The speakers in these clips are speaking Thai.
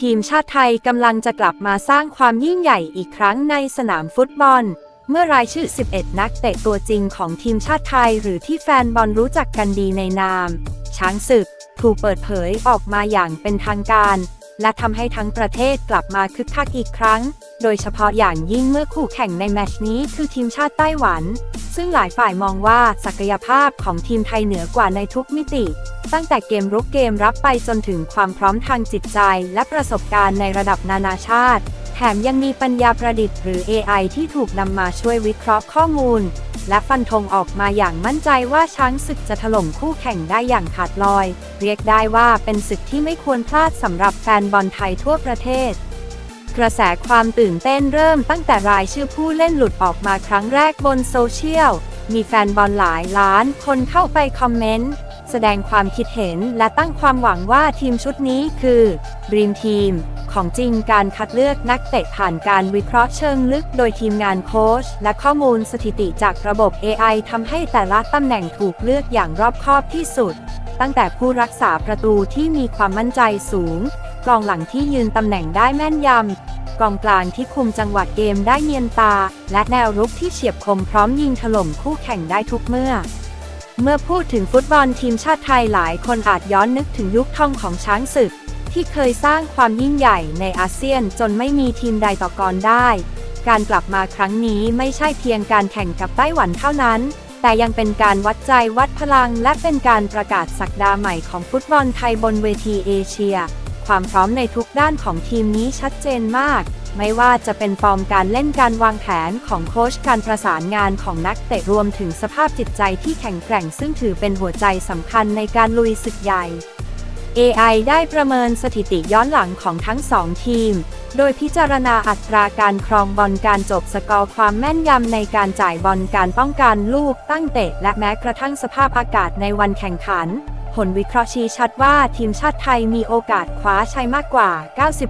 ทีมชาติไทยกำลังจะกลับมาสร้างความยิ่งใหญ่อีกครั้งในสนามฟุตบอล เมื่อรายชื่อ 11 นักเตะตัวจริงของทีมชาติไทย หรือที่แฟนบอลรู้จักกันดีในนาม ช้างศึก ถูกเปิดเผยออกมาอย่างเป็นทางการ และทำให้ทั้งประเทศกลับมาคึกคักอีกครั้ง โดยเฉพาะอย่างยิ่งเมื่อคู่แข่งในแมตช์นี้คือทีมชาติไต้หวัน ซึ่งหลายฝ่ายมองว่าศักยภาพของทีมไทยเหนือกว่าในทุกมิติ ตั้งแต่เกมรุกเกมรับไปจนถึงความพร้อมทางจิตใจ และประสบการณ์ในระดับนานาชาติ แถมยังมีปัญญาประดิษฐ์หรือ AI ที่ถูกนำมาช่วยวิเคราะห์ข้อมูล และฟันธงออกมาอย่างมั่นใจว่าช้างศึกจะถล่มคู่แข่งได้อย่างขาดลอย เรียกได้ว่าเป็นศึกที่ไม่ควรพลาดสำหรับแฟนบอลไทยทั่วประเทศกระแสความตื่นเต้นเริ่มตั้งแต่รายชื่อผู้เล่นหลุดออกมาครั้งแรกบนโซเชียล มีแฟนบอลหลายล้านคนเข้าไปคอมเมนต์ แสดงความคิดเห็นและตั้งความหวังว่าทีมชุดนี้คือ Dream Team ของจริงการคัดเลือกนักเตะผ่านการวิเคราะห์เชิงลึกโดยทีมงานโค้ชและข้อมูลสถิติจากระบบ AI ทำให้แต่ละตำแหน่งถูกเลือกอย่างรอบคอบที่สุด ตั้งแต่ผู้รักษาประตูที่มีความมั่นใจสูง กองหลังที่ยืนตำแหน่งได้แม่นยำ กองกลางที่คุมจังหวะเกมได้เนียนตา และแนวรุกที่เฉียบคมพร้อมยิงถล่มคู่แข่งได้ทุกเมื่อ เมื่อพูดถึงฟุตบอลทีมชาติไทยหลายคนอาจย้อนนึกถึงยุคทองของช้างศึก ที่เคยสร้างความยิ่งใหญ่ในอาเซียนจนไม่มีทีมใดต่อกรได้ การกลับมาครั้งนี้ไม่ใช่เพียงการแข่งกับไต้หวันเท่านั้น แต่ยังเป็นการวัดใจวัดพลัง และเป็นการประกาศสักดาใหม่ของฟุตบอลไทยบนเวทีเอเชีย ความพร้อมในทุกด้านของทีมนี้ชัดเจนมาก ไม่ว่าจะเป็นฟอร์มการเล่นการวางแผนของโค้ชการประสานงานของนักเตะรวมถึงสภาพจิตใจที่แข็งแกร่งซึ่งถือเป็นหัวใจสำคัญในการลุยศึกใหญ่ AI ได้ประเมินสถิติย้อนหลังของทั้งสองทีม โดยพิจารณาอัตราการครองบอลการจบสกอร์ความแม่นยำในการจ่ายบอลการป้องกันลูกตั้งเตะ และแม้กระทั่งสภาพอากาศในวันแข่งขัน ผลวิเคราะห์ชี้ชัดว่าทีมชาติไทยมีโอกาสคว้าชัยมากกว่า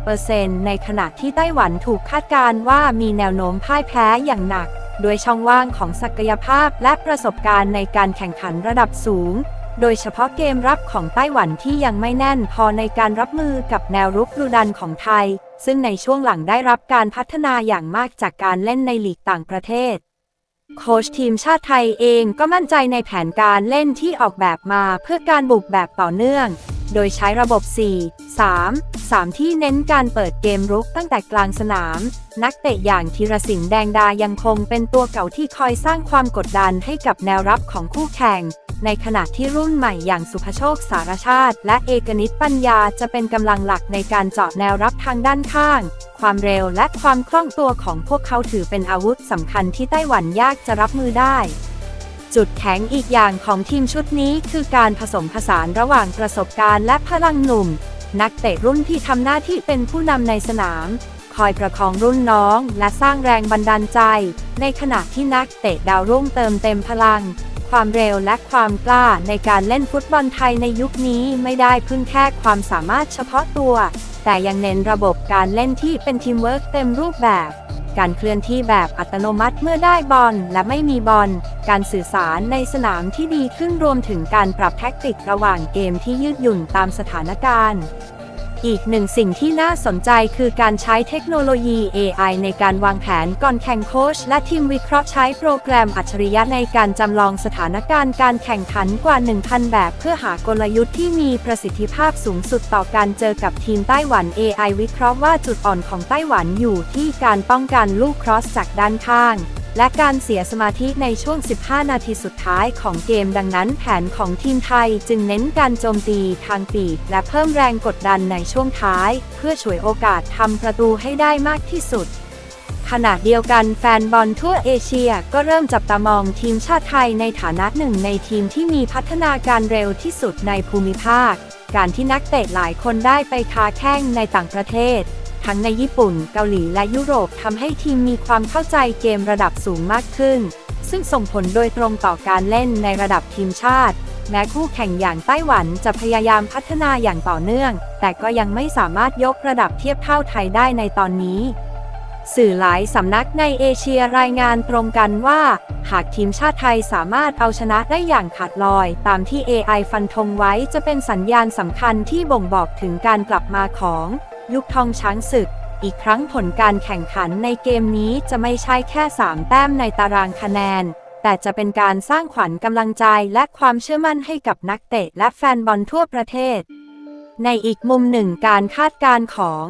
90%ในขณะที่ไต้หวันถูกคาดการณ์ว่ามีแนวโน้มพ่ายแพ้อย่างหนัก โดยช่องว่างของศักยภาพและประสบการณ์ในการแข่งขันระดับสูง โดยเฉพาะเกมรับของไต้หวันที่ยังไม่แน่นพอในการรับมือกับแนวรุกดุดันของไทย ซึ่งในช่วงหลังได้รับการพัฒนาอย่างมากจากการเล่นในลีกต่างประเทศ โค้ชทีมชาติไทยเองก็มั่นใจในแผนการเล่นที่ออกแบบมาเพื่อการบุกแบบต่อเนื่อง โดยใช้ระบบ 4 3 3 ที่เน้นการเปิดเกมรุกตั้งแต่กลางสนาม นักเตะอย่างธีรศิลป์แดงดายังคงเป็นตัวเก่าที่คอยสร้างความกดดันให้กับแนวรับของคู่แข่ง ในขณะที่รุ่นใหม่อย่างสุภโชคสารชาติ และเอกนิตปัญญาจะเป็นกำลังหลักในการเจาะแนวรับทางด้านข้าง ความเร็วและความคล่องตัวของพวกเขาถือเป็นอาวุธสำคัญที่ไต้หวันยากจะรับมือได้ จุดแข็งอีกอย่างของทีมชุดนี้คือการผสมผสานระหว่างประสบการณ์และพลังหนุ่ม นักเตะรุ่นที่ทำหน้าที่เป็นผู้นำในสนาม คอยประคองรุ่นน้องและสร้างแรงบันดาลใจ ในขณะที่นักเตะดาวรุ่งเติมเต็มพลัง ความเร็วและความกล้าในการเล่นฟุตบอลไทยในยุคนี้ไม่ได้พึ่งแค่ความสามารถเฉพาะตัว แต่ยังเน้นระบบการเล่นที่เป็นทีมเวิร์กเต็มรูปแบบ การเคลื่อนที่แบบอัตโนมัติเมื่อได้บอลและไม่มีบอล การสื่อสารในสนามที่ดีขึ้นรวมถึงการปรับแท็กติกระหว่างเกมที่ยืดหยุ่นตามสถานการณ์ อีกหนึ่งสิ่งที่น่าสนใจคือการใช้เทคโนโลยี AI ในการวางแผนก่อนแข่งโค้ชและทีมวิเคราะห์ใช้โปรแกรมอัจฉริยะในการจำลองสถานการณ์การแข่งขันกว่า 1,000 แบบ เพื่อหากลยุทธ์ที่มีประสิทธิภาพสูงสุดต่อการเจอกับทีมไต้หวัน AI วิเคราะห์ว่าจุดอ่อนของไต้หวันอยู่ที่การป้องกันลูกครอสจากด้านข้าง และการเสียสมาธิในช่วง 15 นาทีสุดท้ายของเกมดังนั้นแผนของทีมไทยจึงเน้นการโจมตีทางปีกและเพิ่มแรงกดดันในช่วงท้าย เพื่อฉวยโอกาสทำประตูให้ได้มากที่สุด ขณะเดียวกันแฟนบอลทั่วเอเชียก็เริ่มจับตามองทีมชาติไทยในฐานะหนึ่งในทีมที่มีพัฒนาการเร็วที่สุดในภูมิภาค การที่นักเตะหลายคนได้ไปค้าแข้งในต่างประเทศ ทั้งในญี่ปุ่น เกาหลีและยุโรปทำให้ทีมมีความเข้าใจเกมระดับสูงมากขึ้น ซึ่งส่งผลโดยตรงต่อการเล่นในระดับทีมชาติ แม้คู่แข่งอย่างไต้หวันจะพยายามพัฒนาอย่างต่อเนื่อง แต่ก็ยังไม่สามารถยกระดับเทียบเท่าไทยได้ในตอนนี้สื่อหลายสำนักในเอเชียรายงานตรงกันว่า หากทีมชาติไทยสามารถเอาชนะได้อย่างขาดลอย ตามที่ AI ฟันธงไว้จะเป็นสัญญาณสำคัญที่บ่งบอกถึงการกลับมาของ ยุคทองช้างศึก อีกครั้งผลการแข่งขันในเกมนี้จะไม่ใช่แค่ 3 แต้มในตารางคะแนน แต่จะเป็นการสร้างขวัญกำลังใจและความเชื่อมั่นให้กับนักเตะและแฟนบอลทั่วประเทศ ในอีกมุมหนึ่งการคาดการณ์ของ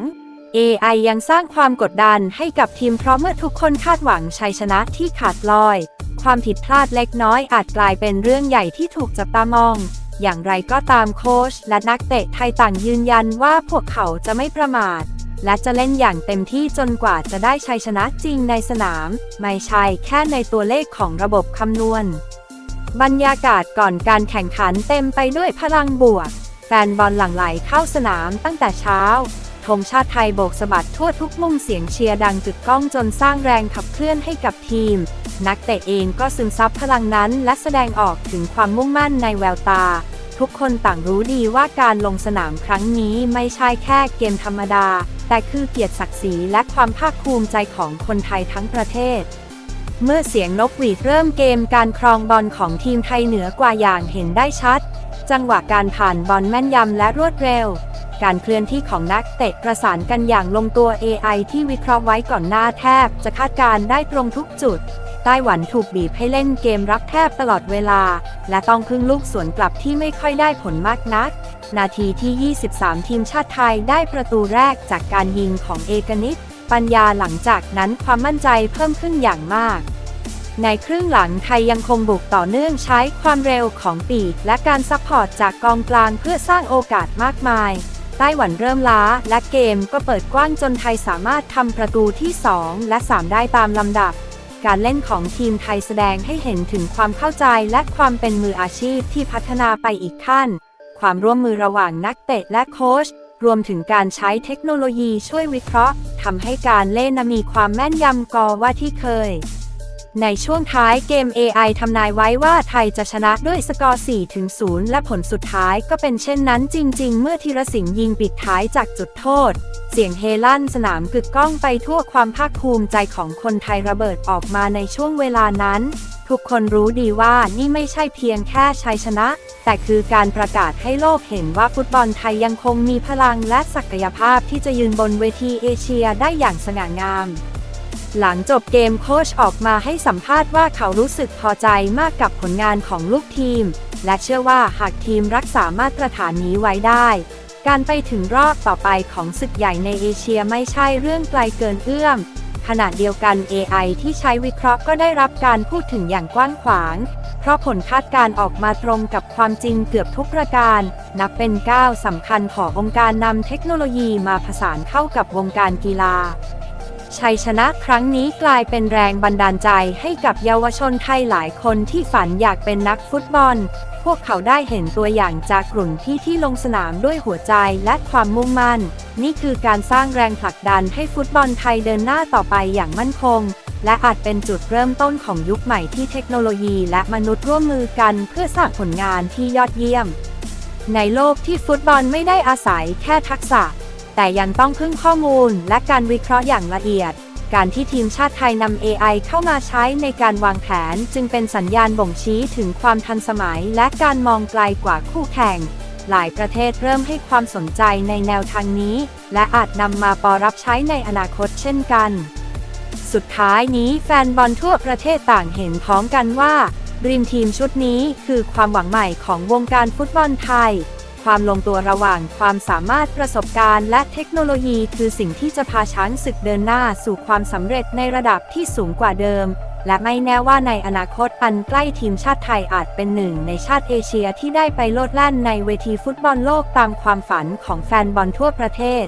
AI ยังสร้างความกดดันให้กับทีมเพราะเมื่อทุกคนคาดหวังชัยชนะที่ขาดลอย ความผิดพลาดเล็กน้อยอาจกลายเป็นเรื่องใหญ่ที่ถูกจับตามอง อย่างไรก็ตามโค้ชและนักเตะไทยต่างยืนยันว่าพวกเขาจะไม่ประมาท และจะเล่นอย่างเต็มที่จนกว่าจะได้ชัยชนะจริงในสนาม ไม่ใช่แค่ในตัวเลขของระบบคำนวณ บรรยากาศก่อนการแข่งขันเต็มไปด้วยพลังบวก แฟนบอลหลั่งไหลเข้าสนามตั้งแต่เช้า ธงชาติไทยโบกสะบัดทั่วทุกมุมเสียงเชียร์ดังจุดก้องจนสร้างแรงขับเคลื่อนให้กับทีม นักเตะเองก็ซึมซับพลังนั้นและแสดงออกถึงความมุ่งมั่นในแววตา ทุกคนต่างรู้ดีว่าการลงสนามครั้งนี้ไม่ใช่แค่เกมธรรมดา แต่คือเกียรติศักดิ์ศรีและความภาคภูมิใจของคนไทยทั้งประเทศเมื่อเสียงนกหวีดเริ่มเกมการครองบอลของทีมไทยเหนือกว่าอย่างเห็นได้ชัด จังหวะการผ่านบอลแม่นยำและรวดเร็ว การเคลื่อนที่ของนักเตะประสานกันอย่างลงตัว AI ที่วิเคราะห์ไว้ก่อนหน้าแทบ จะคาดการณ์ได้ตรงทุกจุด ไต้หวันถูกบีบให้เล่นเกมรับแทบตลอดเวลา และต้องพึ่งลูกสวนกลับที่ไม่ค่อยได้ผลมากนัก นาทีที่ 23 ทีมชาติไทยได้ประตูแรกจากการยิงของเอกนิตปัญญาหลังจากนั้นความมั่นใจเพิ่มขึ้นอย่างมากในครึ่งหลังไทยยังคงบุกต่อเนื่องใช้ความเร็วของปีก และการซัพพอร์ตจากกองกลางเพื่อสร้างโอกาสมากมาย ไต้หวันเริ่มล้า และเกมก็เปิดกว้างจนไทยสามารถทำประตูที่ 2 และ 3 ได้ตามลำดับ การเล่นของทีมไทยแสดงให้เห็นถึงความเข้าใจและความเป็นมืออาชีพที่พัฒนาไปอีกขั้น ความร่วมมือระหว่างนักเตะและโค้ชรวมถึงการใช้เทคโนโลยีช่วยวิเคราะห์ทำให้การเล่นมีความแม่นยำกว่าที่เคย ในช่วงท้ายเกม AI ทำนายไว้ว่าไทยจะชนะด้วยสกอร์4-0และผลสุดท้ายก็เป็นเช่นนั้นจริง ๆ เมื่อธีรสิงห์ยิงปิดท้ายจากจุดโทษ เสียงเฮลั่นสนามกึกก้องไปทั่วความภาคภูมิใจของคนไทยระเบิดออกมาในช่วงเวลานั้น ทุกคนรู้ดีว่านี่ไม่ใช่เพียงแค่ชัยชนะ แต่คือการประกาศให้โลกเห็นว่าฟุตบอลไทยยังคงมีพลังและศักยภาพที่จะยืนบนเวทีเอเชียได้อย่างสง่างาม หลังจบเกมโค้ชออกมาให้สัมภาษณ์ว่าเขารู้สึกพอใจมากกับผลงานของลูกทีม และเชื่อว่าหากทีมรักษามาตรฐานนี้ไว้ได้ การไปถึงรอบต่อไปของศึกใหญ่ในเอเชียไม่ใช่เรื่องไกลเกินเอื้อม ขณะเดียวกัน AI ที่ใช้วิเคราะห์ก็ได้รับการพูดถึงอย่างกว้างขวาง เพราะผลคาดการ์ออกมาตรงกับความจริงเกือบทุกประการ นับเป็นก้าวสำคัญขององค์การนำเทคโนโลยีมาผสานเข้ากับวงการกีฬา ชัยชนะครั้งนี้กลายเป็นแรงบันดาลใจให้กับเยาวชนไทยหลายคนที่ฝันอยากเป็นนักฟุตบอล พวกเขาได้เห็นตัวอย่างจากกลุ่มที่ที่ลงสนามด้วยหัวใจและความมุ่งมั่น นี่คือการสร้างแรงผลักดันให้ฟุตบอลไทยเดินหน้าต่อไปอย่างมั่นคง และอาจเป็นจุดเริ่มต้นของยุคใหม่ที่เทคโนโลยีและมนุษย์ร่วมมือกันเพื่อสร้างผลงานที่ยอดเยี่ยม ในโลกที่ฟุตบอลไม่ได้อาศัยแค่ทักษะ แต่ยังต้องพึ่งข้อมูลและการวิเคราะห์อย่างละเอียด การที่ทีมชาติไทยนำ AI เข้ามาใช้ในการวางแผนจึงเป็นสัญญาณบ่งชี้ถึงความทันสมัยและการมองไกลกว่าคู่แข่ง หลายประเทศเริ่มให้ความสนใจในแนวทางนี้ และอาจนำมาปอรับใช้ในอนาคตเช่นกัน สุดท้ายนี้แฟนบอลทั่วประเทศต่างเห็นพ้องกันว่าริมทีมชุดนี้คือความหวังใหม่ของวงการฟุตบอลไทย ความลงตัวระหว่างความสามารถประสบการณ์ และเทคโนโลยีคือสิ่งที่จะพาช้างศึกเดินหน้าสู่ความสำเร็จในระดับที่สูงกว่าเดิม และไม่แน่ว่าในอนาคตอันใกล้ทีมชาติไทยอาจเป็นหนึ่งในชาติเอเชียที่ได้ไปโลดแล่นในเวทีฟุตบอลโลกตามความฝันของแฟนบอลทั่วประเทศ